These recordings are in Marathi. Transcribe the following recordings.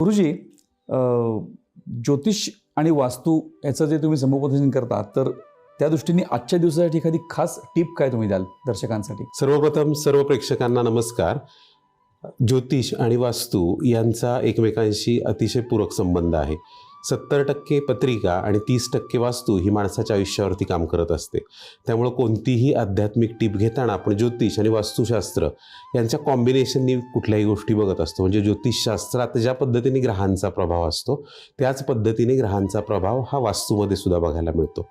गुरुजी ज्योतिष आणि वास्तू याचं जे तुम्ही समुपदेशन करता तर त्या दृष्टीने आजच्या दिवसासाठी एखादी खास टिप काय तुम्ही द्याल दर्शकांसाठी? सर्वप्रथम सर्व प्रेक्षकांना नमस्कार. ज्योतिष आणि वास्तू यांचा एकमेकांशी अतिशय पूरक संबंध आहे. सत्तर टक्के पत्रिका आणि तीस टक्के वास्तू ही माणसाच्या आयुष्यावरती काम करत असते. त्यामुळं कोणतीही आध्यात्मिक टीप घेताना आपण ज्योतिष आणि वास्तुशास्त्र यांच्या कॉम्बिनेशननी कुठल्याही गोष्टी बघत असतो. म्हणजे ज्योतिषशास्त्रात ज्या पद्धतीने ग्रहांचा प्रभाव असतो त्याच पद्धतीने ग्रहांचा प्रभाव हा वास्तूमध्ये सुद्धा बघायला मिळतो.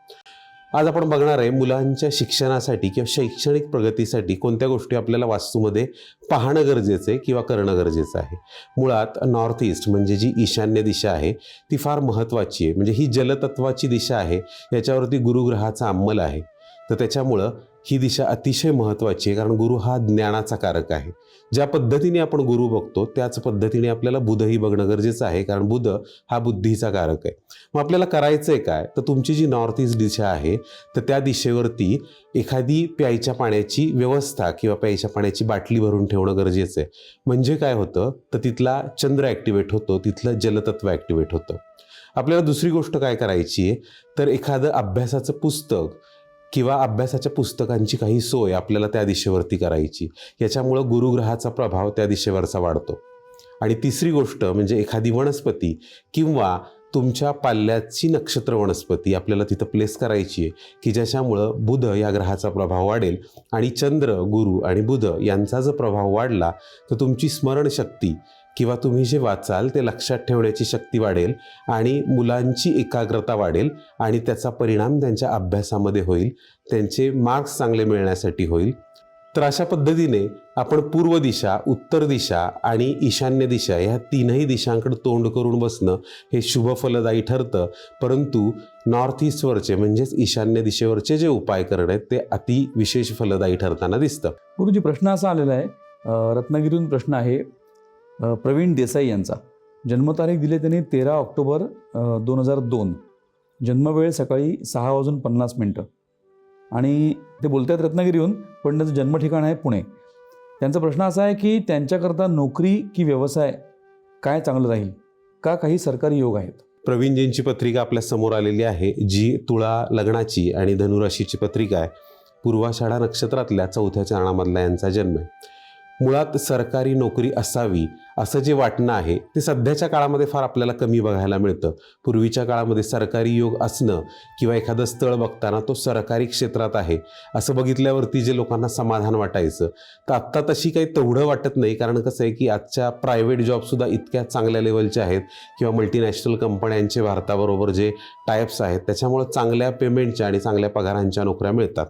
आज आपण बघणार आहे मुलांच्या शिक्षणासाठी किंवा शैक्षणिक प्रगतीसाठी कोणत्या गोष्टी आपल्याला वास्तूमध्ये पाहणं गरजेचं आहे किंवा करणं गरजेचं आहे. मुळात नॉर्थ ईस्ट म्हणजे जी ईशान्य दिशा आहे ती फार महत्त्वाची आहे. म्हणजे ही जलतत्वाची दिशा आहे याच्यावरती गुरुग्रहाचा अंमल आहे. तर त्याच्यामुळं ही दिशा अतिशय महत्त्वाची आहे कारण गुरु हा ज्ञानाचा कारक आहे. ज्या पद्धतीने आपण गुरु बघतो त्याच पद्धतीने आपल्याला बुधही बघणं गरजेचं आहे कारण बुध हा बुद्धीचा कारक आहे. मग आपल्याला करायचं आहे काय? तर तुमची जी नॉर्थ ईस्ट दिशा आहे तर त्या दिशेवरती एखादी प्यायच्या पाण्याची व्यवस्था किंवा प्यायच्या पाण्याची बाटली भरून ठेवणं गरजेचं आहे. म्हणजे काय होतं? तर तिथला चंद्र ॲक्टिवेट होतो तिथलं जलतत्व ॲक्टिवेट होतं. आपल्याला दुसरी गोष्ट काय करायची आहे? तर एखादं अभ्यासाचं पुस्तक किंवा अभ्यासाच्या पुस्तकांची काही सोय आपल्याला त्या दिशेवरती करायची. याच्यामुळं गुरुग्रहाचा प्रभाव त्या दिशेवरचा वाढतो. आणि तिसरी गोष्ट म्हणजे एखादी वनस्पती किंवा तुमच्या पाल्याची नक्षत्र वनस्पती आपल्याला तिथं प्लेस करायची आहे की ज्याच्यामुळं बुध या ग्रहाचा प्रभाव वाढेल आणि चंद्र गुरु आणि बुध यांचा जर प्रभाव वाढला तर तुमची स्मरणशक्ती किंवा तुम्ही जे वाचाल ते लक्षात ठेवण्याची शक्ती वाढेल आणि मुलांची एकाग्रता वाढेल आणि त्याचा परिणाम त्यांच्या अभ्यासामध्ये होईल त्यांचे मार्क्स चांगले मिळण्यासाठी होईल. तर अशा पद्धतीने आपण पूर्व दिशा उत्तर दिशा आणि ईशान्य दिशा ह्या तीनही दिशांकडे तोंड करून बसणं हे शुभ फलदायी ठरतं. परंतु नॉर्थ ईस्टवरचे म्हणजेच ईशान्य दिशेवरचे जे उपाय करणं आहेत ते अति विशेष फलदायी ठरताना दिसतं. गुरुजी प्रश्न असा आलेला आहे रत्नागिरीहून प्रश्न आहे प्रवीण देसाई यांचा. जन्मतारीख दिली त्यांनी तेरा ऑक्टोबर दोन हजार दोन. जन्मवेळ सकाळी सहा वाजून पन्नास मिनटं. आणि ते बोलत आहेत रत्नागिरीहून पण त्यांचं जन्मठिकाण आहे पुणे. त्यांचा प्रश्न असा आहे की त्यांच्याकरता नोकरी की व्यवसाय काय चांगलं राहील? का काही सरकारी योग आहेत? प्रवीणजींची पत्रिका आपल्यासमोर आलेली आहे जी तुळा लग्नाची आणि धनुराशीची पत्रिका आहे. पूर्वाषाढा नक्षत्रातल्या चौथ्या चरणामधला यांचा जन्म आहे. मुळात सरकारी नोकरी असावी असं जे वाटणं आहे ते सध्याच्या काळामध्ये फार आपल्याला कमी बघायला मिळतं. पूर्वीच्या काळामध्ये सरकारी योग असणं किंवा एखादं स्थळ बघताना तो सरकारी क्षेत्रात आहे असं बघितल्यावरती जे लोकांना समाधान वाटायचं. तर आत्ता तशी काही तेवढं वाटत नाही कारण कसं आहे की आजच्या प्रायव्हेट जॉबसुद्धा इतक्या चांगल्या लेवलच्या आहेत किंवा मल्टीनॅशनल कंपन्यांचे भारताबरोबर जे टायप्स आहेत त्याच्यामुळं चांगल्या पेमेंटच्या आणि चांगल्या पगारांच्या नोकऱ्या मिळतात.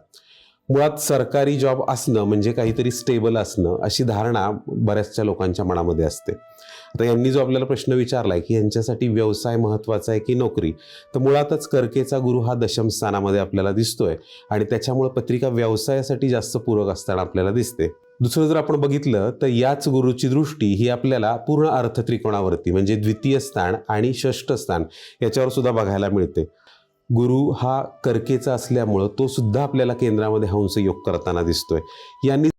मुळात सरकारी जॉब असणं म्हणजे काहीतरी स्टेबल असणं अशी धारणा बऱ्याचशा लोकांच्या मनामध्ये असते. आता यांनी जो आपल्याला प्रश्न विचारला आहे की यांच्यासाठी व्यवसाय महत्त्वाचा आहे की नोकरी? तर मुळातच कर्केचा गुरु हा दशम स्थानामध्ये आपल्याला दिसतोय आणि त्याच्यामुळे पत्रिका व्यवसायासाठी जास्त पूरक असताना आपल्याला दिसते. दुसरं जर आपण बघितलं तर याच गुरुची दृष्टी ही आपल्याला पूर्ण अर्थ त्रिकोणावरती म्हणजे द्वितीय स्थान आणि षष्ठ स्थान याच्यावर सुद्धा बघायला मिळते. गुरु हा कर्केचा असल्यामुळं तो सुद्धा आपल्याला केंद्रामध्ये हंस योग करताना दिसतोय. यांनी